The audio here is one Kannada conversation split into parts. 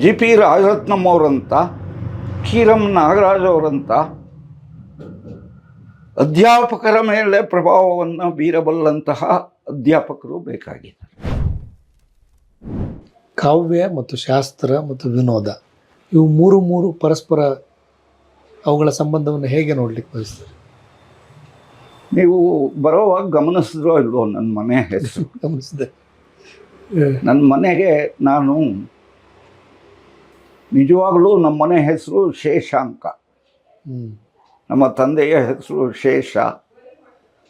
ಜಿ ಪಿ ರಾಜರತ್ನಂ ಅವರಂತ ಕೀರಂ ನಾಗರಾಜ್ ಅವರಂತ ಅಧ್ಯಾಪಕರ ಮೇಲೆ ಪ್ರಭಾವವನ್ನು ಬೀರಬಲ್ಲಂತಹ ಅಧ್ಯಾಪಕರು ಬೇಕಾಗಿದ್ದಾರೆ. ಕಾವ್ಯ ಮತ್ತು ಶಾಸ್ತ್ರ ಮತ್ತು ವಿನೋದ ಇವು ಮೂರು ಮೂರು ಪರಸ್ಪರ ಅವುಗಳ ಸಂಬಂಧವನ್ನು ಹೇಗೆ ನೋಡಲಿಕ್ಕೆ ಬಯಸ್ತಾರೆ? ನೀವು ಬರೋವಾಗ ಗಮನಿಸಿದ್ರೋ ಇಲ್ವೋ ನನ್ನ ಮನೆ ಹೆಸರು? ಗಮನಿಸಿದೆ. ನನ್ನ ಮನೆಗೆ ನಾನು ನಿಜವಾಗಲೂ ನಮ್ಮ ಮನೆ ಹೆಸರು ಶೇಷಾಂಕ ನಮ್ಮ ತಂದೆಯ ಹೆಸರು ಶೇಷ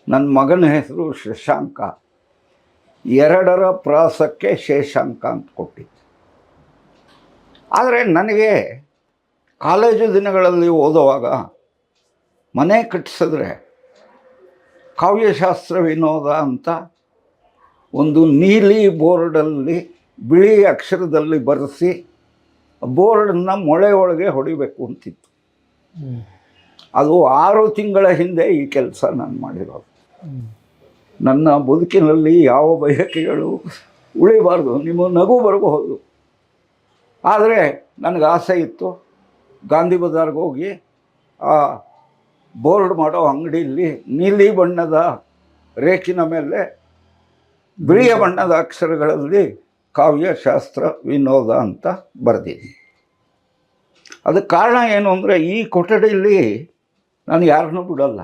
ನನ್ನ ಮಗನ ಹೆಸರು ಶಶಾಂಕ ಎರಡರ ಪ್ರಾಸಕ್ಕೆ ಶೇಷಾಂಕ ಅಂತ ಕೊಟ್ಟಿದ್ದೆ. ಆದರೆ ನನಗೆ ಕಾಲೇಜು ದಿನಗಳಲ್ಲಿ ಓದುವಾಗ ಮನೆ ಕಟ್ಟಿಸಿದ್ರೆ ಕಾವ್ಯಶಾಸ್ತ್ರ ವಿನೋದ ಅಂತ ಒಂದು ನೀಲಿ ಬೋರ್ಡಲ್ಲಿ ಬಿಳಿ ಅಕ್ಷರದಲ್ಲಿ ಬರೆಸಿ ಬೋರ್ಡನ್ನು ಮೊಳೆ ಒಳಗೆ ಹೊಡಿಬೇಕು ಅಂತಿತ್ತು. ಅದು ಆರು ತಿಂಗಳ ಹಿಂದೆ ಈ ಕೆಲಸ ನಾನು ಮಾಡಿರೋದು. ನನ್ನ ಬದುಕಿನಲ್ಲಿ ಯಾವ ಬಯಕೆಗಳು ಉಳಿಬಾರ್ದು, ನಿಮ್ಮ ನಗು ಬರಬಹುದು. ಆದರೆ ನನಗೆ ಆಸೆ ಇತ್ತು, ಗಾಂಧಿ ಬಜಾರ್ಗೆ ಹೋಗಿ ಆ ಬೋರ್ಡ್ ಮಾಡೋ ಅಂಗಡಿಯಲ್ಲಿ ನೀಲಿ ಬಣ್ಣದ ರೇಖಿನ ಮೇಲೆ ಬಿಳಿಯ ಬಣ್ಣದ ಅಕ್ಷರಗಳಲ್ಲಿ ಕಾವ್ಯಶಾಸ್ತ್ರ ವಿನೋದ ಅಂತ ಬರೆದಿದ್ದೀನಿ ಅದಕ್ಕೆ ಕಾರಣ ಏನು ಅಂದರೆ ಈ ಕೊಠಡಿಯಲ್ಲಿ ನಾನು ಯಾರನ್ನೂ ಬಿಡಲ್ಲ.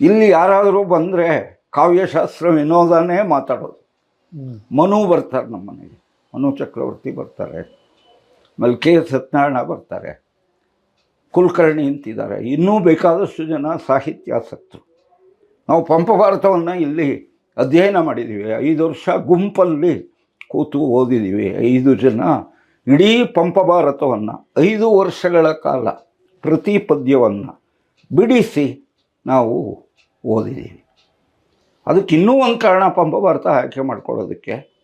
ಇಲ್ಲಿ ಯಾರಾದರೂ ಬಂದರೆ ಕಾವ್ಯಶಾಸ್ತ್ರ ವಿನೋದನೇ ಮಾತಾಡೋದು. ಮನು ಬರ್ತಾರೆ ನಮ್ಮ ಮನೆಗೆ. ಮನು ಚಕ್ರವರ್ತಿ ಬರ್ತಾರೆ. ಆಮೇಲೆ ಕೆ ಸತ್ಯನಾರಾಯಣ ಬರ್ತಾರೆ. ಕುಲಕರ್ಣಿ ಅಂತಿದ್ದಾರೆ. ಇನ್ನೂ ಬೇಕಾದಷ್ಟು ಜನ ಸಾಹಿತ್ಯಾಸಕ್ತರು ನಾವು ಪಂಪ ಭಾರತವನ್ನು ಇಲ್ಲಿ ಅಧ್ಯಯನ ಮಾಡಿದ್ದೀವಿ. ಐದು ವರ್ಷ ಗುಂಪಲ್ಲಿ ಕೂತು ಓದಿದ್ದೀವಿ. ಐದು ಜನ ಇಡೀ ಪಂಪ ಭಾರತವನ್ನು ಐದು ವರ್ಷಗಳ ಕಾಲ ಪ್ರತಿ ಪದ್ಯವನ್ನು ಬಿಡಿಸಿ ನಾವು ಓದಿದ್ದೀವಿ ಅದಕ್ಕೆ ಇನ್ನೂ ಒಂದು ಕಾರಣ ಪಂಪ ಭಾರತ ಆಯ್ಕೆ ಮಾಡ್ಕೊಳ್ಳೋದಕ್ಕೆ.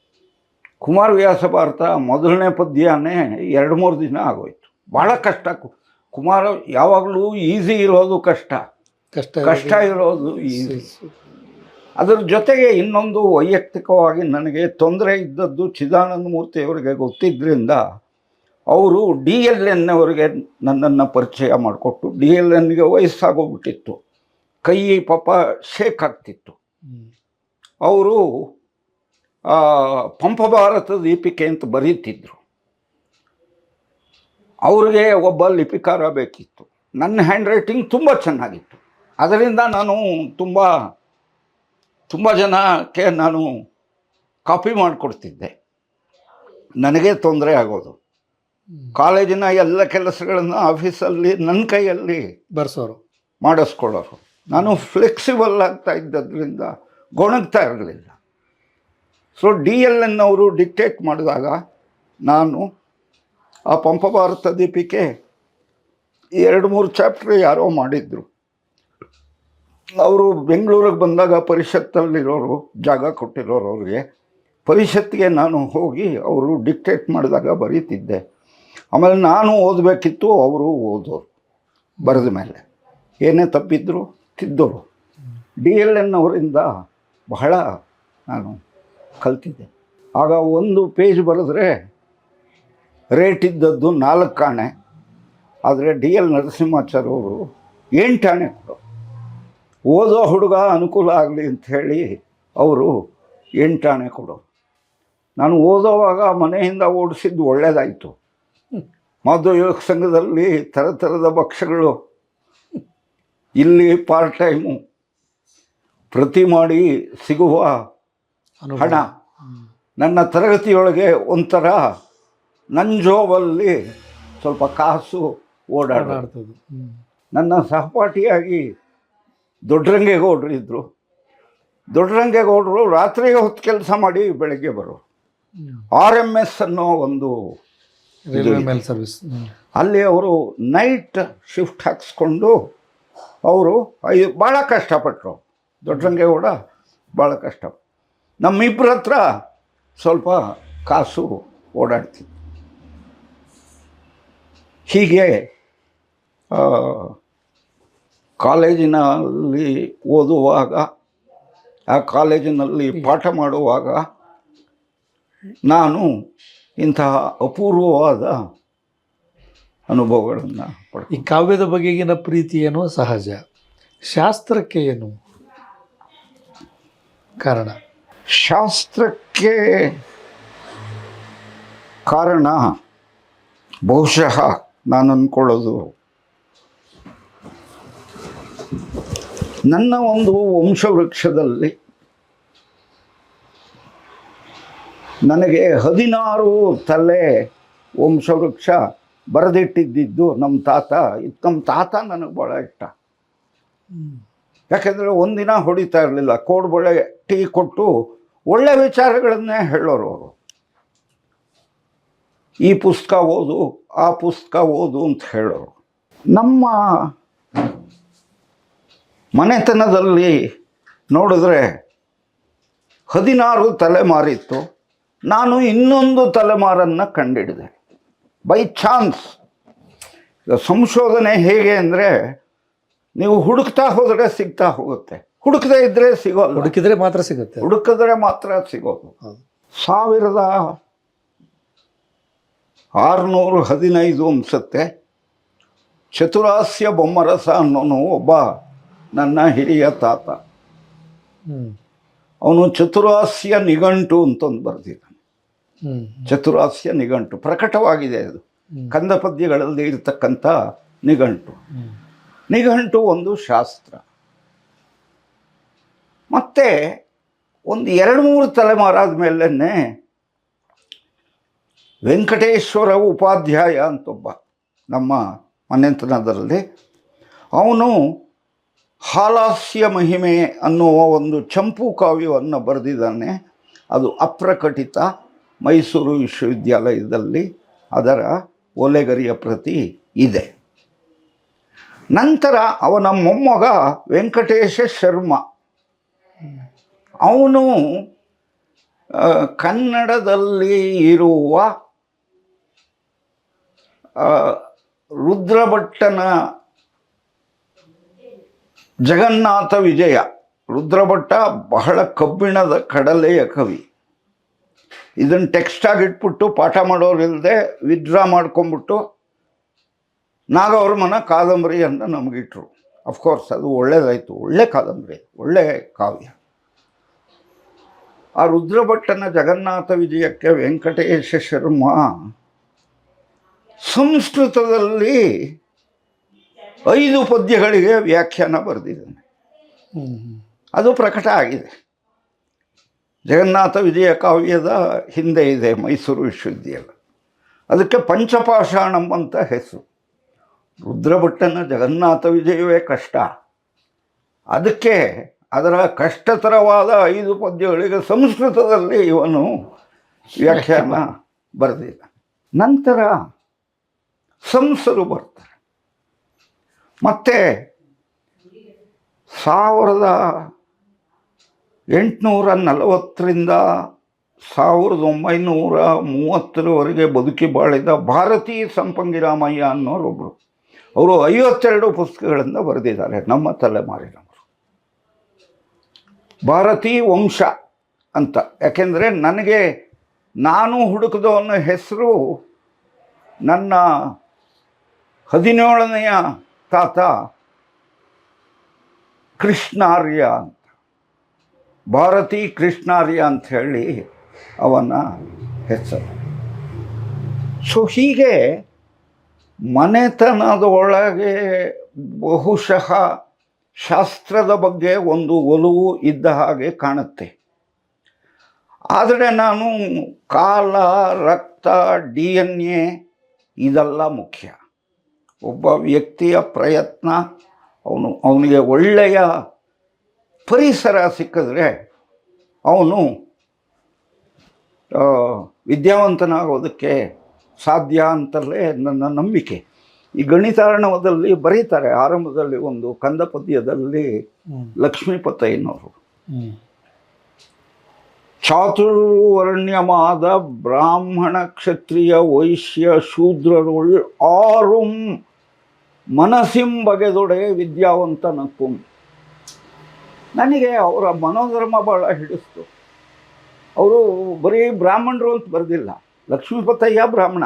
ಕುಮಾರವ್ಯಾಸ ಭಾರತ ಮೊದಲನೇ ಪದ್ಯನೇ ಎರಡು ಮೂರು ದಿನ ಆಗೋಯ್ತು. ಭಾಳ ಕಷ್ಟ. ಕುಮಾರ ಯಾವಾಗಲೂ ಈಸಿ ಇರೋದು ಕಷ್ಟ. ಕಷ್ಟ ಕಷ್ಟ ಇರೋದು. ಈಸಿ. ಅದರ ಜೊತೆಗೆ ಇನ್ನೊಂದು ವೈಯಕ್ತಿಕವಾಗಿ ನನಗೆ ತೊಂದರೆ ಇದ್ದದ್ದು ಚಿದಾನಂದ ಮೂರ್ತಿಯವರಿಗೆ ಗೊತ್ತಿದ್ದರಿಂದ ಅವರು ಡಿ ಎಲ್ ಎನ್ನವರಿಗೆ ನನ್ನನ್ನು ಪರಿಚಯ ಮಾಡಿಕೊಟ್ಟು ಡಿ ಎಲ್ ಎನ್ಗೆ ವಯಸ್ಸಾಗೋಗ್ಬಿಟ್ಟಿತ್ತು. ಕೈ ಪಾಪ ಶೇಕ್ ಆಗ್ತಿತ್ತು. ಅವರು ಪಂಪ ಭಾರತ ದೀಪಿಕೆ ಅಂತ ಬರೀತಿದ್ರು. ಅವ್ರಿಗೆ ಒಬ್ಬ ಲಿಪಿಕಾರ ಬೇಕಿತ್ತು. ನನ್ನ ಹ್ಯಾಂಡ್ ರೈಟಿಂಗ್ ತುಂಬ ಚೆನ್ನಾಗಿತ್ತು. ಅದರಿಂದ ನಾನು ತುಂಬ ತುಂಬ ಜನಕ್ಕೆ ನಾನು ಕಾಪಿ ಮಾಡಿಕೊಡ್ತಿದ್ದೆ. ನನಗೆ ತೊಂದರೆ ಆಗೋದು. ಕಾಲೇಜಿನ ಎಲ್ಲ ಕೆಲಸಗಳನ್ನು ಆಫೀಸಲ್ಲಿ ನನ್ನ ಕೈಯಲ್ಲಿ ಬರ್ಸೋರು. ಮಾಡಿಸ್ಕೊಳ್ಳೋರು. ನಾನು ಫ್ಲೆಕ್ಸಿಬಲ್ ಆಗ್ತಾ ಇದ್ದದ್ರಿಂದ ಗೊಣಗ್ತಾ ಇರಲಿಲ್ಲ. ಸೊ ಡಿ ಎಲ್ ಎನ್ ಅವರು ಡಿಕ್ಟೇಟ್ ಮಾಡಿದಾಗ ನಾನು ಆ ಪಂಪ ಭಾರತ ದೀಪಿಕೆ ಎರಡು ಮೂರು ಚಾಪ್ಟರ್ ಯಾರೋ ಮಾಡಿದ್ರು. ಅವರು ಬೆಂಗಳೂರಿಗೆ ಬಂದಾಗ ಪರಿಷತ್ತಲ್ಲಿರೋರು, ಜಾಗ ಕೊಟ್ಟಿರೋರು ಅವ್ರಿಗೆ. ಪರಿಷತ್ತಿಗೆ ನಾನು ಹೋಗಿ ಅವರು ಡಿಕ್ಟೇಟ್ ಮಾಡಿದಾಗ ಬರೀತಿದ್ದೆ. ಆಮೇಲೆ ನಾನು ಓದಬೇಕಿತ್ತು, ಅವರು ಓದೋರು, ಬರೆದ ಮೇಲೆ. ಏನೇ ತಪ್ಪಿದ್ರು ತಿದ್ದೋರು. ಡಿ ಎಲ್ ಎನ್ ಅವರಿಂದ ಬಹಳ ನಾನು ಕಲ್ತಿದ್ದೆ. ಆಗ ಒಂದು ಪೇಜ್ ಬರೆದ್ರೆ ರೇಟ್ ಇದ್ದದ್ದು ನಾಲ್ಕು ಆಣೆ ಆದರೆ ಡಿ ಎಲ್ ನರಸಿಂಹಾಚಾರ್ಯ ಅವರು ಎಂಟು ಆಣೆ ಕೊಡು ಓದೋ ಹುಡುಗ ಅನುಕೂಲ ಆಗಲಿ ಅಂಥೇಳಿ ಅವರು ಎಂಟಾಣೆ ಕೊಡೋರು. ಕೊಡು ನಾನು ಓದೋವಾಗ ಮನೆಯಿಂದ ಓಡಿಸಿದ್ದು ಒಳ್ಳೆಯದಾಯಿತು ಮಧು ಯುವಕ ಸಂಘದಲ್ಲಿ ಥರ ಥರದ ಭಕ್ಷ್ಯಗಳು. ಇಲ್ಲಿ ಪಾರ್ಟ್ ಟೈಮು ಪ್ರತಿ ಮಾಡಿ ಸಿಗುವ. ಹಣ. ನನ್ನ ತರಗತಿಯೊಳಗೆ ಒಂಥರ ನನ್ನ ಜೋಬಲ್ಲಿ ಸ್ವಲ್ಪ ಕಾಸು ಓಡಾಡೋದು. ಓಡಾಡ್ತದೆ. ನನ್ನ ಸಹಪಾಠಿಯಾಗಿ ದೊಡ್ಡರಂಗೇಗೌಡರು ಇದ್ದರು ದೊಡ್ಡರಂಗೇಗೌಡರು ರಾತ್ರಿ ಹೊತ್ತು ಕೆಲಸ ಮಾಡಿ ಬೆಳಗ್ಗೆ ಬರೋರು ಆರ್ ಎಂ ಎಸ್ ಅನ್ನೋ ಒಂದು ಸರ್ವಿಸ್. ಅಲ್ಲಿ ಅವರು ನೈಟ್ ಶಿಫ್ಟ್ ಹಾಕಿಸ್ಕೊಂಡು ಅವರು ಐ ಭಾಳ ಕಷ್ಟಪಟ್ಟರು ದೊಡ್ಡರಂಗೇಗೌಡ ಭಾಳ ಕಷ್ಟ. ನಮ್ಮಿಬ್ಬರ ಹತ್ರ ಸ್ವಲ್ಪ ಕಾಸು ಓಡಾಡ್ತಿತ್ತು ಹೀಗೆ ಕಾಲೇಜಿನಲ್ಲಿ ಓದುವಾಗ ಆ ಕಾಲೇಜಿನಲ್ಲಿ ಪಾಠ ಮಾಡುವಾಗ ನಾನು ಇಂತಹ ಅಪೂರ್ವವಾದ ಅನುಭವಗಳನ್ನು ಪಡ ಈ ಕಾವ್ಯದ ಬಗೆಗಿನ ಪ್ರೀತಿ ಏನೋ? ಸಹಜ. ಶಾಸ್ತ್ರಕ್ಕೆ ಏನು ಕಾರಣ? ಶಾಸ್ತ್ರಕ್ಕೆ ಕಾರಣ ಬಹುಶಃ ನಾನು ಅಂದ್ಕೊಳ್ಳೋದು ನನ್ನ ಒಂದು ವಂಶವೃಕ್ಷದಲ್ಲಿ ನನಗೆ ಹದಿನಾರು ತಲೆ ವಂಶವೃಕ್ಷ ಬರೆದಿಟ್ಟಿದ್ದಿದ್ದು ನಮ್ಮ ತಾತ. ಇದು ನಮ್ಮ ತಾತ ನನಗೆ ಭಾಳ ಇಷ್ಟ. ಯಾಕೆಂದರೆ ಒಂದಿನ ಹೊಡಿತಾ ಇರಲಿಲ್ಲ. ಕೋಡ್ಬಳೆ ಟೀ ಕೊಟ್ಟು ಒಳ್ಳೆ ವಿಚಾರಗಳನ್ನೇ ಹೇಳೋರು ಅವರು. ಈ ಪುಸ್ತಕ ಓದು, ಆ ಪುಸ್ತಕ ಓದು ಅಂತ ಹೇಳೋರು. ನಮ್ಮ ಮನೆತನದಲ್ಲಿ ನೋಡಿದ್ರೆ ಹದಿನಾರು ತಲೆಮಾರಿತ್ತು. ನಾನು ಇನ್ನೊಂದು ತಲೆಮಾರನ್ನು ಕಂಡಿಡಿದೆ. ಬೈ ಚಾನ್ಸ್ ಸಂಶೋಧನೆ ಹೇಗೆ ಅಂದರೆ ನೀವು ಹುಡುಕ್ತಾ ಹೋದರೆ ಸಿಗ್ತಾ ಹೋಗುತ್ತೆ. ಹುಡುಕದೇ ಇದ್ದರೆ ಸಿಗೋಲ್ಲ. ಹುಡುಕಿದ್ರೆ ಮಾತ್ರ ಸಿಗುತ್ತೆ. ಹುಡುಕಿದ್ರೆ ಮಾತ್ರ ಸಿಗೋದು. ಸಾವಿರದ ಆರುನೂರು ಹದಿನೈದು ಅನಿಸುತ್ತೆ. ಚತುರಾಸ್ಯ ಬೊಮ್ಮರಸ ಅನ್ನೋನು ಒಬ್ಬ ನನ್ನ ಹಿರಿಯ ತಾತ. ಅವನು ಚತುರಾಸ್ಯ ನಿಘಂಟು ಅಂತಂದು ಬರೆದಿದ್ದಾನೆ. ಚತುರಾಸ್ಯ ನಿಘಂಟು. ಪ್ರಕಟವಾಗಿದೆ ಅದು. ಕಂದ ಪದ್ಯಗಳಲ್ಲಿ ಇರತಕ್ಕಂಥ ನಿಘಂಟು. ನಿಘಂಟು ಒಂದು ಶಾಸ್ತ್ರ. ಮತ್ತೆ ಒಂದು ಎರಡು ಮೂರು ತಲೆಮಾರಾದ ಮೇಲೇ ವೆಂಕಟೇಶ್ವರ ಉಪಾಧ್ಯಾಯ ಅಂತೊಬ್ಬ ನಮ್ಮ ಮನೆತನದಲ್ಲಿ ಅವನು ಹಾಲಾಸ್ಯ ಮಹಿಮೆ ಅನ್ನುವ ಒಂದು ಚಂಪು ಕಾವ್ಯವನ್ನು ಬರೆದಿದ್ದಾನೆ. ಅದು ಅಪ್ರಕಟಿತ ಮೈಸೂರು ವಿಶ್ವವಿದ್ಯಾಲಯದಲ್ಲಿ ಅದರ ಒಲೆಗರಿಯ ಪ್ರತಿ ಇದೆ. ನಂತರ ಅವನ ಮೊಮ್ಮಗ ವೆಂಕಟೇಶ ಶರ್ಮ. ಅವನು ಕನ್ನಡದಲ್ಲಿ ಇರುವ ರುದ್ರಭಟ್ಟನ ಜಗನ್ನಾಥ ವಿಜಯ. ರುದ್ರಭಟ್ಟ ಬಹಳ ಕಬ್ಬಿಣದ ಕಡಲೆಯ ಕವಿ. ಇದನ್ನು ಟೆಕ್ಸ್ಟಾಗಿ ಇಟ್ಬಿಟ್ಟು ಪಾಠ ಮಾಡೋರಿಲ್ಲದೆ ವಿಡ್ರಾ ಮಾಡ್ಕೊಂಬಿಟ್ಟು ನಾಗವರ್ಮನ ಅಂತ ನಮಗಿಟ್ರು ಅಫ್ಕೋರ್ಸ್ ಅದು ಒಳ್ಳೇದಾಯಿತು. ಒಳ್ಳೆ ಕಾದಂಬರಿ, ಒಳ್ಳೆ ಕಾವ್ಯ. ಆ ರುದ್ರಭಟ್ಟನ ಜಗನ್ನಾಥ ವಿಜಯಕ್ಕೆ ವೆಂಕಟೇಶ ಶರ್ಮ ಸಂಸ್ಕೃತದಲ್ಲಿ ಐದು ಪದ್ಯಗಳಿಗೆ ವ್ಯಾಖ್ಯಾನ ಬರೆದಿದ್ದಾನೆ. ಅದು ಪ್ರಕಟ ಆಗಿದೆ. ಜಗನ್ನಾಥ ವಿಜಯ ಕಾವ್ಯದ ಹಿಂದೆ ಇದೆ ಮೈಸೂರು ವಿಶ್ವವಿದ್ಯಾಲಯ. ಅದಕ್ಕೆ ಪಂಚಪಾಷಾಣಂ ಅಂತ ಹೆಸರು. ರುದ್ರಭಟ್ಟನ ಜಗನ್ನಾಥ ವಿಜಯವೇ ಕಷ್ಟ. ಅದಕ್ಕೆ ಅದರ ಕಷ್ಟತರವಾದ ಐದು ಪದ್ಯಗಳಿಗೆ ಸಂಸ್ಕೃತದಲ್ಲಿ ಇವನು ವ್ಯಾಖ್ಯಾನ ಬರೆದಿದ್ದ ನಂತರ ಸಂಸರು ಬರ್ತಾರೆ. ಮತ್ತೆ ಸಾವಿರದ ಎಂಟುನೂರ ನಲವತ್ತರಿಂದ ಸಾವಿರದ ಒಂಬೈನೂರ ಮೂವತ್ತರವರೆಗೆ ಬದುಕಿ ಬಾಳಿದ ಭಾರತೀ ಸಂಪಂಗಿರಾಮಯ್ಯ ಅನ್ನೋರೊಬ್ಬರು ಅವರು ಐವತ್ತೆರಡು ಪುಸ್ತಕಗಳಿಂದ ಬರೆದಿದ್ದಾರೆ. ನಮ್ಮ ತಲೆಮಾರಿನವರು. ಭಾರತೀ ವಂಶ ಅಂತ. ಯಾಕೆಂದರೆ ನನಗೆ ನಾನು ಹುಡುಕದವನ ಹೆಸರು ನನ್ನ ಹದಿನೇಳನೆಯ ತಾತ ಕೃಷ್ಣಾರ್ಯ ಅಂತ. ಭಾರತಿ ಕೃಷ್ಣಾರ್ಯ ಅಂತ ಹೇಳಿ ಅವನ ಹೆಸರು. ಸೊ ಹೀಗೆ ಮನೆತನದೊಳಗೆ ಬಹುಶಃ ಶಾಸ್ತ್ರದ ಬಗ್ಗೆ ಒಂದು ಒಲವು ಇದ್ದ ಹಾಗೆ ಕಾಣುತ್ತೆ. ಆದರೆ ನಾನು ಕಾಲ, ರಕ್ತ, ಡಿ ಎನ್ ಎ ಇದೆಲ್ಲ ಮುಖ್ಯ. ಒಬ್ಬ ವ್ಯಕ್ತಿಯ ಪ್ರಯತ್ನ ಅವನು ಅವನಿಗೆ ಒಳ್ಳೆಯ ಪರಿಸರ ಸಿಕ್ಕಿದ್ರೆ ಅವನು ವಿದ್ಯಾವಂತನಾಗೋದಕ್ಕೆ ಸಾಧ್ಯ ಅಂತಲೇ ನನ್ನ ನಂಬಿಕೆ. ಈ ಗಣಿತಾರ್ಣವದಲ್ಲಿ ಬರೀತಾರೆ ಆರಂಭದಲ್ಲಿ ಒಂದು ಕಂದ ಪದ್ಯದಲ್ಲಿ ಲಕ್ಷ್ಮೀಪತಯ್ಯನವರು ಚಾತುರ್ವರ್ಣ್ಯಮಾದ ಬ್ರಾಹ್ಮಣ ಕ್ಷತ್ರಿಯ ವೈಶ್ಯ ಶೂದ್ರರುಳ್ ಆರುಂ ಮನಸ್ಸಿಂ ಬಗೆದೊಡೆ ವಿದ್ಯಾವಂತನಕ್ಕುಂ. ನನಗೆ ಅವರ ಮನೋಧರ್ಮ ಭಾಳ ಹಿಡಿಸ್ತು. ಅವರು ಬರೀ ಬ್ರಾಹ್ಮಣರು ಅಂತ ಬರೆದಿಲ್ಲ, ಲಕ್ಷ್ಮೀಪತಯ್ಯ ಬ್ರಾಹ್ಮಣ.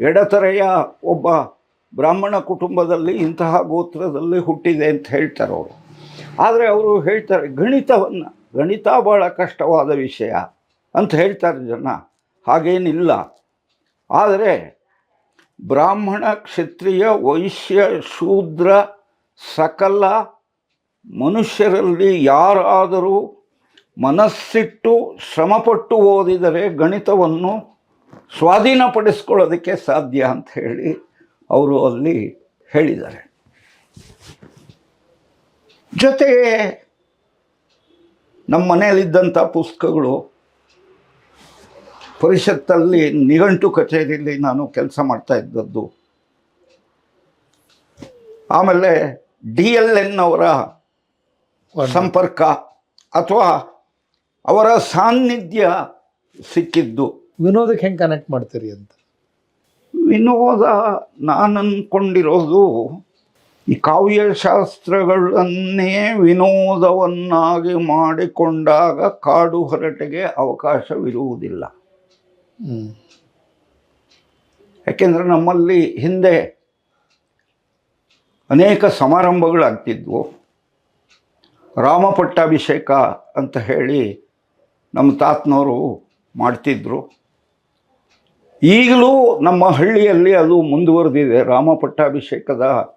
ಎಡತರೆಯ ಒಬ್ಬ ಬ್ರಾಹ್ಮಣ ಕುಟುಂಬದಲ್ಲಿ ಇಂತಹ ಗೋತ್ರದಲ್ಲಿ ಹುಟ್ಟಿದೆ ಅಂತ ಹೇಳ್ತಾರೆ ಅವರು. ಆದರೆ ಅವರು ಹೇಳ್ತಾರೆ, ಗಣಿತವನ್ನು, ಗಣಿತ ಭಾಳ ಕಷ್ಟವಾದ ವಿಷಯ ಅಂತ ಹೇಳ್ತಾರೆ ಜನ. ಹಾಗೇನಿಲ್ಲ. ಆದರೆ ಬ್ರಾಹ್ಮಣ ಕ್ಷತ್ರಿಯ ವೈಶ್ಯ ಶೂದ್ರ ಸಕಲ ಮನುಷ್ಯರಲ್ಲಿ ಯಾರಾದರೂ ಮನಸ್ಸಿಟ್ಟು ಶ್ರಮಪಟ್ಟು ಓದಿದರೆ ಗಣಿತವನ್ನು ಸ್ವಾಧೀನಪಡಿಸ್ಕೊಳ್ಳೋದಕ್ಕೆ ಸಾಧ್ಯ ಅಂತ ಹೇಳಿ ಅವರು ಅಲ್ಲಿ ಹೇಳಿದ್ದಾರೆ. ಜೊತೆಗೆ ನಮ್ಮ ಮನೆಯಲ್ಲಿದ್ದಂಥ ಪುಸ್ತಕಗಳು ಪರಿಷತ್ತಲ್ಲಿ ನಿಘಂಟು ಕಚೇರಿಯಲ್ಲಿ ನಾನು ಕೆಲಸ ಮಾಡ್ತಾ ಇದ್ದದ್ದು. ಆಮೇಲೆ ಡಿ ಎಲ್ ಎನ್ ಅವರ ಸಂಪರ್ಕ ಅಥವಾ ಅವರ ಸಾನ್ನಿಧ್ಯ ಸಿಕ್ಕಿದ್ದು. ವಿನೋದಕ್ಕೆ ಹೆಂಗೆ ಕನೆಕ್ಟ್ ಮಾಡ್ತೀರಿ ಅಂತ? ವಿನೋದ ನಾನು ಅಂದ್ಕೊಂಡಿರೋದು ಈ ಕಾವ್ಯಶಾಸ್ತ್ರಗಳನ್ನೇ ವಿನೋದವನ್ನಾಗಿ ಮಾಡಿಕೊಂಡಾಗ ಕಾಡು ಹೊರಟಿಗೆ ಅವಕಾಶವಿರುವುದಿಲ್ಲ. ಯಾಕೆಂದರೆ ನಮ್ಮಲ್ಲಿ ಹಿಂದೆ ಅನೇಕ ಸಮಾರಂಭಗಳಾಗ್ತಿದ್ವು. ರಾಮ ಪಟ್ಟಾಭಿಷೇಕ ಅಂತ ಹೇಳಿ ನಮ್ಮ ತಾತನವರು ಮಾಡ್ತಿದ್ರು. ಈಗಲೂ ನಮ್ಮ ಹಳ್ಳಿಯಲ್ಲಿ ಅದು ಮುಂದುವರೆದಿದೆ. ರಾಮ ಪಟ್ಟಾಭಿಷೇಕದ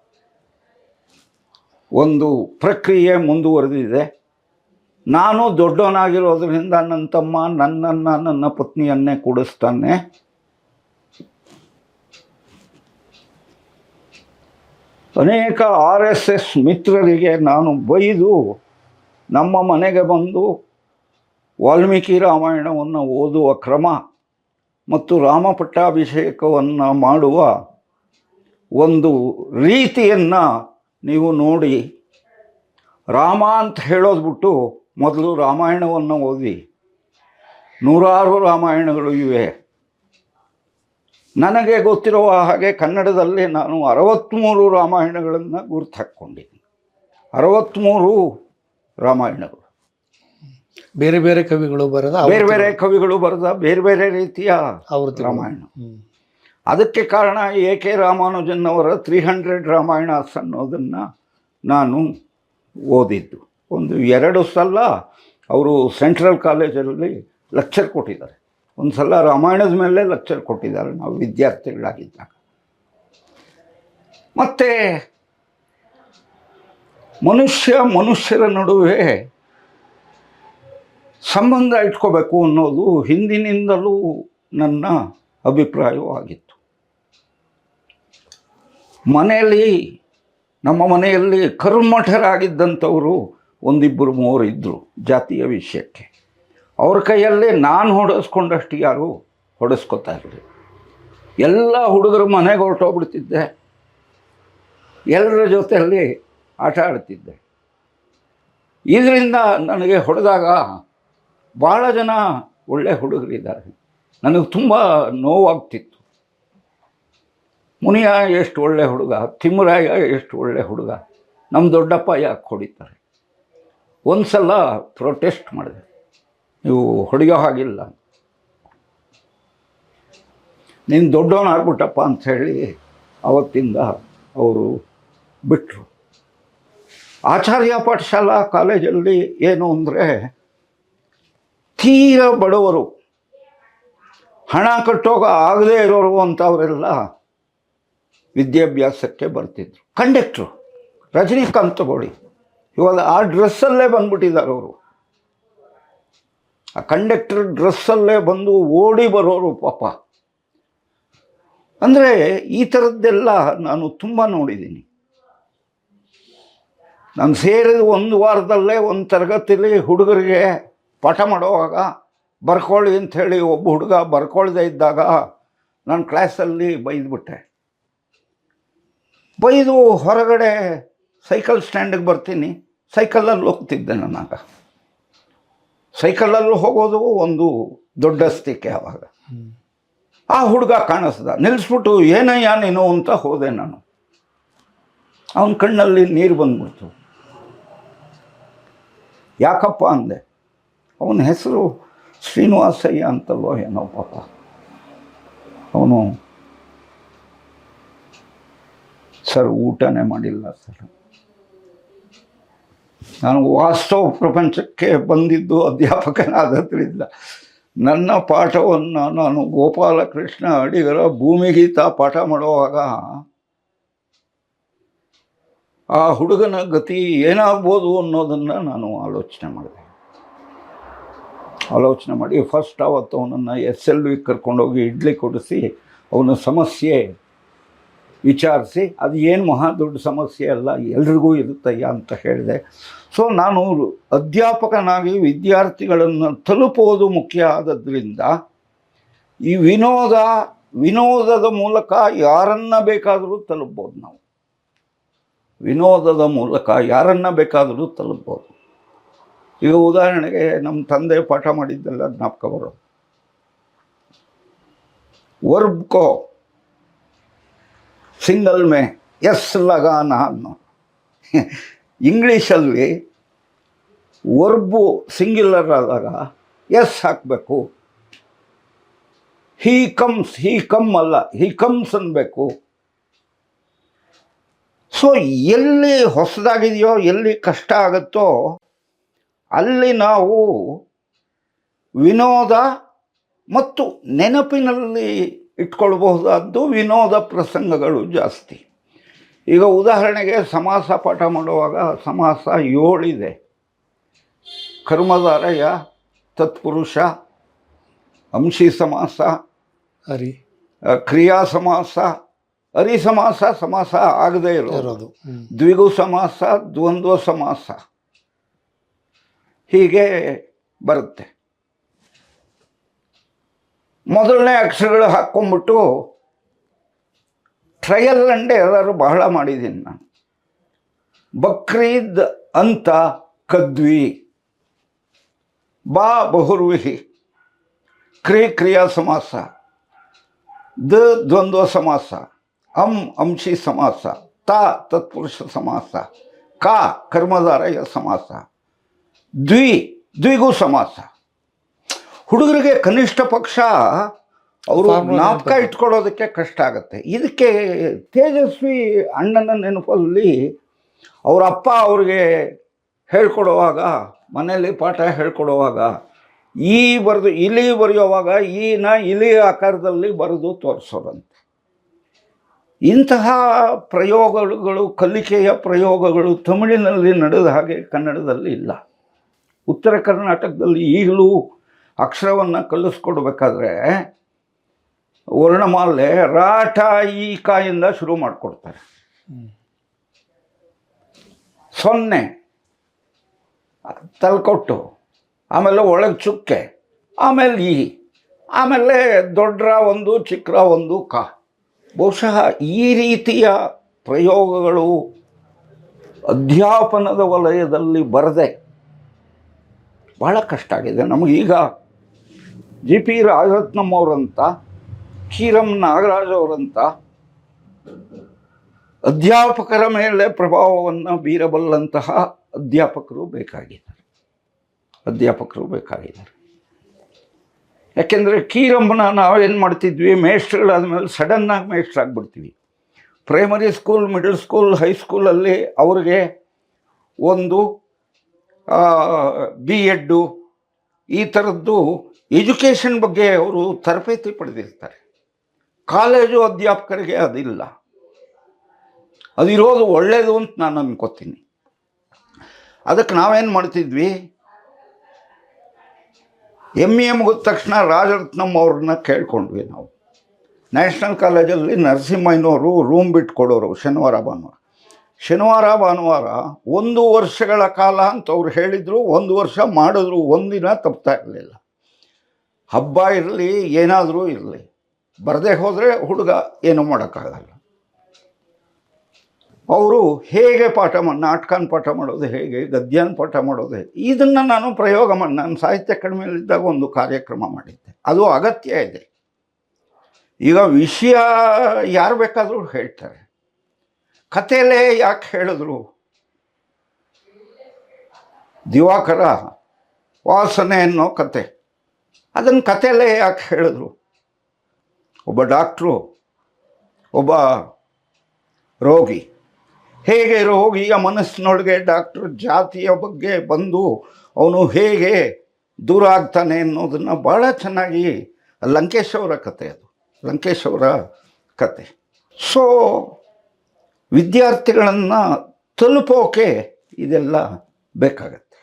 ಒಂದು ಪ್ರಕ್ರಿಯೆ ಮುಂದುವರೆದಿದೆ. ನಾನು ದೊಡ್ಡವನಾಗಿರೋದ್ರಿಂದ ನನ್ನ ತಮ್ಮ ನನ್ನನ್ನು ನನ್ನ ಪತ್ನಿಯನ್ನೇ ಕೂಡಿಸ್ತಾನೆ. ಅನೇಕ ಆರ್ ಎಸ್ ಎಸ್ ಮಿತ್ರರಿಗೆ ನಾನು ಬೈದು ನಮ್ಮ ಮನೆಗೆ ಬಂದು ವಾಲ್ಮೀಕಿ ರಾಮಾಯಣವನ್ನು ಓದುವ ಕ್ರಮ ಮತ್ತು ರಾಮಪಟ್ಟಾಭಿಷೇಕವನ್ನು ಮಾಡುವ ಒಂದು ರೀತಿಯನ್ನು ನೀವು ನೋಡಿ ರಾಮ ಅಂತ ಹೇಳೋದು ಬಿಟ್ಟು ಮೊದಲು ರಾಮಾಯಣವನ್ನು ಓದಿ. ನೂರಾರು ರಾಮಾಯಣಗಳು ಇವೆ. ನನಗೆ ಗೊತ್ತಿರುವ ಹಾಗೆ ಕನ್ನಡದಲ್ಲಿ ನಾನು ಅರವತ್ತ್ಮೂರು ರಾಮಾಯಣಗಳನ್ನು ಗುರ್ತು ಹಾಕ್ಕೊಂಡಿದ್ದೀನಿ ಅರವತ್ತ್ಮೂರು ರಾಮಾಯಣಗಳು. ಬೇರೆ ಬೇರೆ ಕವಿಗಳು ಬರೆದ ಬೇರೆ ಬೇರೆ ಕವಿಗಳು ಬರೆದ ಬೇರೆ ಬೇರೆ ರೀತಿಯ ಆವೃತ್ತಿ ರಾಮಾಯಣ. ಅದಕ್ಕೆ ಕಾರಣ ಎ ಕೆ ರಾಮಾನುಜನ್ ಅವರ ತ್ರೀ ಹಂಡ್ರೆಡ್ ರಾಮಾಯಣ ಅನ್ನೋದನ್ನು ನಾನು ಓದಿದ್ದು. ಒಂದು ಎರಡು ಸಲ ಅವರು ಸೆಂಟ್ರಲ್ ಕಾಲೇಜಲ್ಲಿ ಲೆಕ್ಚರ್ ಕೊಟ್ಟಿದ್ದಾರೆ. ಒಂದು ಸಲ ರಾಮಾಯಣದ ಮೇಲೆ ಲೆಕ್ಚರ್ ಕೊಟ್ಟಿದ್ದಾರೆ. ನಾವು ವಿದ್ಯಾರ್ಥಿಗಳಾಗಿದ್ದಾಗ. ಮತ್ತು ಮನುಷ್ಯ ಮನುಷ್ಯರ ನಡುವೆ ಸಂಬಂಧ ಇಟ್ಕೋಬೇಕು ಅನ್ನೋದು ಹಿಂದಿನಿಂದಲೂ ನನ್ನ ಅಭಿಪ್ರಾಯವಾಗಿತ್ತು. ಮನೆಯಲ್ಲಿ ನಮ್ಮ ಮನೆಯಲ್ಲಿ ಕರ್ಮಠರಾಗಿದ್ದಂಥವರು ಒಂದಿಬ್ಬರು ಮೂವರು ಇದ್ದರು ಜಾತಿಯ ವಿಷಯಕ್ಕೆ. ಅವ್ರ ಕೈಯಲ್ಲೇ ನಾನು ಹೊಡೆಸ್ಕೊಂಡಷ್ಟು ಯಾರು ಹೊಡೆಸ್ಕೊತಾ ಇರಲಿಲ್ಲ. ಎಲ್ಲ ಹುಡುಗರು ಮನೆಗೆ ಹೊರಟೋಗ್ಬಿಡ್ತಿದ್ದೆ. ಎಲ್ಲರ ಜೊತೆಯಲ್ಲಿ ಆಟ ಆಡ್ತಿದ್ದೆ. ಇದರಿಂದ ನನಗೆ ಹೊಡೆದಾಗ ಭಾಳ ಜನ ಒಳ್ಳೆ ಹುಡುಗರಿದ್ದಾರೆ. ನನಗೆ ತುಂಬ ನೋವಾಗ್ತಿತ್ತು. ಮುನಿಯ ಎಷ್ಟು ಒಳ್ಳೆ ಹುಡುಗ, ತಿಮ್ಮರಾಯ ಎಷ್ಟು ಒಳ್ಳೆ ಹುಡುಗ, ನಮ್ಮ ದೊಡ್ಡಪ್ಪ ಯಾಕೆ ಹೊಡಿತಾರೆ? ಒಂದು ಸಲ ಪ್ರೊಟೆಸ್ಟ್ ಮಾಡಿದೆ. ನೀವು ಹೊಡೆಯೋ ಹಾಗಿಲ್ಲ. ನೀನು ಅಂತ ಹೇಳಿ ಅವತ್ತಿಂದ ಅವರು ಬಿಟ್ಟರು ಆಚಾರ್ಯ ಪಾಠಶಾಲಾ ಕಾಲೇಜಲ್ಲಿ ಏನು ಅಂದರೆ ತೀರ ಬಡವರು, ಹಣ ಕಟ್ಟೋಗ ಆಗದೇ ಇರೋರು ಅಂತವರೆಲ್ಲ ವಿದ್ಯಾಭ್ಯಾಸಕ್ಕೆ ಬರ್ತಿದ್ರು. ಕಂಡಕ್ಟ್ರು, ರಜನಿಕಾಂತ್ ತಗೊಳ್ಳಿ ಇವಾಗ ಆ ಡ್ರೆಸ್ಸಲ್ಲೇ ಬಂದ್ಬಿಟ್ಟಿದ್ದಾರೆ ಅವರು. ಆ ಕಂಡಕ್ಟರ್ ಡ್ರೆಸ್ಸಲ್ಲೇ ಬಂದು ಓಡಿ ಬರೋರು ಪಾಪ. ಅಂದರೆ ಈ ಥರದ್ದೆಲ್ಲ ನಾನು ತುಂಬ ನೋಡಿದ್ದೀನಿ. ನಾನು ಸೇರಿದ ಒಂದು ವಾರದಲ್ಲೇ ಒಂದು ತರಗತಿಲಿ ಹುಡುಗರಿಗೆ ಪಾಠ ಮಾಡುವಾಗ ಬರ್ಕೊಳ್ಳಿ ಅಂಥೇಳಿ ಒಬ್ಬ ಹುಡುಗ ಬರ್ಕೊಳ್ದೇ ಇದ್ದಾಗ ನಾನು ಕ್ಲಾಸಲ್ಲಿ ಬೈದ್ಬಿಟ್ಟೆ. ಬೈದು ಹೊರಗಡೆ ಸೈಕಲ್ ಸ್ಟ್ಯಾಂಡಿಗೆ ಬರ್ತೀನಿ. ಸೈಕಲಲ್ಲಿ ಹೋಗ್ತಿದ್ದೆ ನಾನಾಗ ಸೈಕಲಲ್ಲಿ ಹೋಗೋದು ಒಂದು ದೊಡ್ಡ ಸ್ಥಿತಿ ಆವಾಗ ಆ ಹುಡುಗ ಕಾಣಿಸ್ದ. ನಿಲ್ಲಿಸ್ಬಿಟ್ಟು ಏನಯ್ಯ ನೀನು? ಅಂತ ಹೋದೆ ನಾನು. ಅವನ ಕಣ್ಣಲ್ಲಿ ನೀರು ಬಂದ್ಬಿಡ್ತು. ಯಾಕಪ್ಪ ಅಂದೆ, ಅವನ ಹೆಸರು ಶ್ರೀನಿವಾಸಯ್ಯ ಅಂತಲ್ವೋ ಏನೋ ಪಾಪ. ಅವನು ಸರ್ ಊಟನೇ ಮಾಡಿಲ್ಲ ಸರ್. ನಾನು ವಾಸ್ತವ ಪ್ರಪಂಚಕ್ಕೆ ಬಂದಿದ್ದು ಅಧ್ಯಾಪಕನಾದದ್ರಿಂದ ನನ್ನ ಪಾಠವನ್ನು ನಾನು ಗೋಪಾಲಕೃಷ್ಣ ಅಡಿಗರ ಭೂಮಿಗೀತ ಪಾಠ ಮಾಡುವಾಗ ಆ ಹುಡುಗನ ಗತಿ ಏನಾಗ್ಬೋದು ಅನ್ನೋದನ್ನು ನಾನು ಆಲೋಚನೆ ಮಾಡಿದೆ. ಆಲೋಚನೆ ಮಾಡಿ ಫಸ್ಟ್ ಅವತ್ತು ಅವನನ್ನು ಎಸ್ ಎಲ್ ವಿ ಕರ್ಕೊಂಡೋಗಿ ಇಡ್ಲಿ ಕೊಡಿಸಿ ಅವನ ಸಮಸ್ಯೆ ವಿಚಾರಿಸಿ, ಅದು ಏನು ಮಹಾ ದೊಡ್ಡ ಸಮಸ್ಯೆ ಅಲ್ಲ, ಎಲ್ರಿಗೂ ಇರುತ್ತಯ್ಯ ಅಂತ ಹೇಳಿದೆ. ಸೊ ನಾನು ಅಧ್ಯಾಪಕನಾಗಿ ವಿದ್ಯಾರ್ಥಿಗಳನ್ನು ತಲುಪುವುದು ಮುಖ್ಯ ಆದದ್ರಿಂದ, ಈ ವಿನೋದ, ವಿನೋದದ ಮೂಲಕ ಯಾರನ್ನ ಬೇಕಾದರೂ ತಲುಪ್ಬೋದು ನಾವು. ವಿನೋದದ ಮೂಲಕ ಯಾರನ್ನ ಬೇಕಾದರೂ ತಲುಪ್ಬೋದು. ಈಗ ಉದಾಹರಣೆಗೆ ನಮ್ಮ ತಂದೆ ಪಾಠ ಮಾಡಿದ್ದೆಲ್ಲ ಜ್ಞಾಪಕ ಬರೋದು. ವರ್ಬ್ಕೋ ಸಿಂಗಲ್ ಮೇ, ಎಸ್ ಲಗಾನ ಅನ್ನೋ. ಇಂಗ್ಲೀಷಲ್ಲಿ ವರ್ಬು ಸಿಂಗ್ಯುಲರ್ ಆದಾಗ ಎಸ್ ಹಾಕಬೇಕು. ಹೀ ಕಮ್ಸ್, ಹೀ ಕಮ್ ಅಲ್ಲ, ಹೀ ಕಮ್ಸ್ ಅನ್ನಬೇಕು ಸೊ, ಎಲ್ಲಿ ಹೊಸದಾಗಿದೆಯೋ, ಎಲ್ಲಿ ಕಷ್ಟ ಆಗುತ್ತೋ, ಅಲ್ಲಿ ನಾವು ವಿನೋದ ಮತ್ತು ನೆನಪಿನಲ್ಲಿ ಇಟ್ಕೊಳ್ಬಹುದಾದ್ದು ವಿನೋದ ಪ್ರಸಂಗಗಳು ಜಾಸ್ತಿ. ಈಗ ಉದಾಹರಣೆಗೆ ಸಮಾಸ ಪಾಠ ಮಾಡುವಾಗ ಸಮಾಸ ಏಳಿದೆ ಕರ್ಮಧಾರಯ ತತ್ಪುರುಷ ಅಂಶಿ ಸಮಾಸ ಹರಿ. ಕ್ರಿಯಾ ಸಮಾಸ ಅರಿ ಸಮಾಸ ಸಮಾಸ ಆಗದೇ ಇರೋದು. ದ್ವಿಗು ಸಮಾಸ ದ್ವಂದ್ವ ಸಮಾಸ ಹೀಗೆ ಬರುತ್ತೆ. ಮೊದಲನೇ ಅಕ್ಷರಗಳು ಹಾಕ್ಕೊಂಬಿಟ್ಟು ಟ್ರಯಲ್ ಅಂಡೆ ಎಲ್ಲರೂ ಬಹಳ ಮಾಡಿದ್ದೀನಿ ನಾನು. ಬಕ್ರೀದ್ ಅಂತ ಕದ್ವಿ. ಬಾ ಬಹುರ್ವಿಹಿ. ಕ್ರಿ ಕ್ರಿಯಾ ಸಮಾಸ. ದ ದ್ವಂದ್ವ ಸಮಾಸ. ಅಂ ಅಂಶಿ ಸಮಾಸ. ತ ತತ್ಪುರುಷ ಸಮಾಸ. ಕ ಕರ್ಮಧಾರಯ ಸಮಾಸ. ದ್ವಿ ದ್ವಿಗೂ ಸಮಾಸ. ಹುಡುಗರಿಗೆ ಕನಿಷ್ಠ ಪಕ್ಷ ಅವರು ನಾಪಕ ಜ್ಞಾಪಕ ಇಟ್ಕೊಳ್ಳೋದಕ್ಕೆ ಕಷ್ಟ ಆಗುತ್ತೆ. ಇದಕ್ಕೆ ತೇಜಸ್ವಿ ಅಣ್ಣನ ನೆನಪಲ್ಲಿ ಅವರ ಅಪ್ಪ ಅವ್ರಿಗೆ ಹೇಳ್ಕೊಡುವಾಗ ಮನೆಯಲ್ಲಿ ಪಾಠ ಹೇಳ್ಕೊಡುವಾಗ ಈ ಬರೆದು ಇಲಿ ಬರೆಯುವಾಗ ಈನ ಇಲಿ ಆಕಾರದಲ್ಲಿ ಬರೆದು ತೋರಿಸೋದಂತೆ. ಇಂತಹ ಪ್ರಯೋಗಗಳು ಕಲಿಕೆಯ ಪ್ರಯೋಗಗಳು ತಮಿಳಿನಲ್ಲಿ ನಡೆದ ಹಾಗೆ ಕನ್ನಡದಲ್ಲಿ ಇಲ್ಲ. ಉತ್ತರ ಕರ್ನಾಟಕದಲ್ಲಿ ಈಗಲೂ ಅಕ್ಷರವನ್ನು ಕಲಿಸ್ಕೊಡ್ಬೇಕಾದ್ರೆ ವರ್ಣಮಾಲೆ ರಾಟ ಈ ಕಾಯಿಂದ ಶುರು ಮಾಡಿಕೊಡ್ತಾರೆ. ಸೊನ್ನೆ, ತಲ್ಕೊಟ್ಟು, ಆಮೇಲೆ ಒಳಗೆ ಚುಕ್ಕೆ, ಆಮೇಲೆ ಈ, ಆಮೇಲೆ ದೊಡ್ಡ ಒಂದು ಚಿಕ್ಕ ಒಂದು ಕ ಬಹುಶಃ ಈ ರೀತಿಯ ಪ್ರಯೋಗಗಳು ಅಧ್ಯಾಪನದ ವಲಯದಲ್ಲಿ ಬರದೆ ಭಾಳ ಕಷ್ಟ ಆಗಿದೆ ನಮಗೀಗ ಜಿ ಪಿ ರಾಜರತ್ನಂ ಅವರಂತ ಕ್ಷೀರಂ ನಾಗರಾಜ್ ಅವರಂತ, ಅಧ್ಯಾಪಕರ ಮೇಲೆ ಪ್ರಭಾವವನ್ನು ಬೀರಬಲ್ಲಂತಹ ಅಧ್ಯಾಪಕರು ಬೇಕಾಗಿದ್ದಾರೆ. ಅಧ್ಯಾಪಕರು ಬೇಕಾಗಿದ್ದಾರೆ. ಯಾಕೆಂದರೆ ಕೀರಮ್ಮನ ನಾವೇನು ಮಾಡ್ತಿದ್ವಿ, ಮೇಷ್ಟ್ರುಗಳಾದ ಮೇಲೆ ಸಡನ್ನಾಗಿ ಮೇಷ್ಟ್ರ್ ಆಗಿಬಿಡ್ತೀವಿ. ಪ್ರೈಮರಿ ಸ್ಕೂಲ್, ಮಿಡಲ್ ಸ್ಕೂಲ್ ಹೈಸ್ಕೂಲಲ್ಲಿ ಅವ್ರಿಗೆ ಒಂದು ಬಿ ಎಡ್ಡು ಈ ಥರದ್ದು ಎಜುಕೇಷನ್ ಬಗ್ಗೆ ಅವರು ತರಬೇತಿ ಪಡೆದಿರ್ತಾರೆ. ಕಾಲೇಜು ಅಧ್ಯಾಪಕರಿಗೆ ಅದಿಲ್ಲ. ಅದಿರೋದು ಒಳ್ಳೆಯದು ಅಂತ ನಾನು ಅನ್ಕೋತೀನಿ ಅದಕ್ಕೆ ನಾವೇನು ಮಾಡ್ತಿದ್ವಿ? ಎಂ ಎ ಮುಗಿದ ತಕ್ಷಣ ರಾಜರತ್ನಂ ಅವ್ರನ್ನ ಕೇಳ್ಕೊಂಡ್ವಿ ನಾವು. ನ್ಯಾಷನಲ್ ಕಾಲೇಜಲ್ಲಿ ನರಸಿಂಹಯ್ಯನವರು ರೂಮ್ ಬಿಟ್ಟುಕೊಡೋರು ಶನಿವಾರ ಭಾನುವಾರ. ಶನಿವಾರ, ಭಾನುವಾರ ಒಂದು ವರ್ಷಗಳ ಕಾಲ ಅಂತ ಅವ್ರು ಹೇಳಿದರು, ಒಂದು ವರ್ಷ ಮಾಡಿದ್ರು ಒಂದಿನ ತಪ್ತಾ ಇರಲಿಲ್ಲ. ಹಬ್ಬ ಇರಲಿ, ಏನಾದರೂ ಇರಲಿ. ಬರದೇ ಹೋದರೆ ಹುಡುಗ ಏನೂ ಮಾಡೋಕ್ಕಾಗಲ್ಲ. ಅವರು ಹೇಗೆ ಪಾಠ ಮಾಡಿ ನಾಟಕನ ಪಾಠ ಮಾಡೋದು ಹೇಗೆ, ಗದ್ಯನ ಪಾಠ ಮಾಡೋದು ಹೇಗೆ, ಇದನ್ನು ನಾನು ಪ್ರಯೋಗ ಮಾಡಿ ನಾನು ಸಾಹಿತ್ಯ ಅಕಾಡೆಮಿಯಲ್ಲಿದ್ದಾಗ ಒಂದು ಕಾರ್ಯಕ್ರಮ ಮಾಡಿದ್ದೆ. ಅದು ಅಗತ್ಯ ಇದೆ. ಈಗ ವಿಷಯ ಯಾರು ಬೇಕಾದರೂ ಹೇಳ್ತಾರೆ. ಕಥೆಲೇ ಯಾಕೆ ಹೇಳಿದ್ರು? ದಿವಾಕರ ವಾಸನೆ ಅನ್ನೋ ಕತೆ. ಅದನ್ನು ಕಥೆಯಲ್ಲೇ ಯಾಕೆ ಹೇಳಿದ್ರು? ಒಬ್ಬ ಡಾಕ್ಟ್ರು, ಒಬ್ಬ ರೋಗಿ. ಹೇಗೆ ರೋಗಿಯ ಮನಸ್ಸಿನೊಳಗೆ ಡಾಕ್ಟ್ರ್ ಜಾತಿಯ ಬಗ್ಗೆ ಬಂದು ಅವನು ಹೇಗೆ ದೂರ ಆಗ್ತಾನೆ ಅನ್ನೋದನ್ನು ಭಾಳ ಚೆನ್ನಾಗಿ ಲಂಕೇಶ್ ಅವರ ಕತೆ ಅದು. ಲಂಕೇಶ್ ಅವರ ಕತೆ. ಸೊ ವಿದ್ಯಾರ್ಥಿಗಳನ್ನು ತಲುಪೋಕೆ ಇದೆಲ್ಲ ಬೇಕಾಗತ್ತೆ.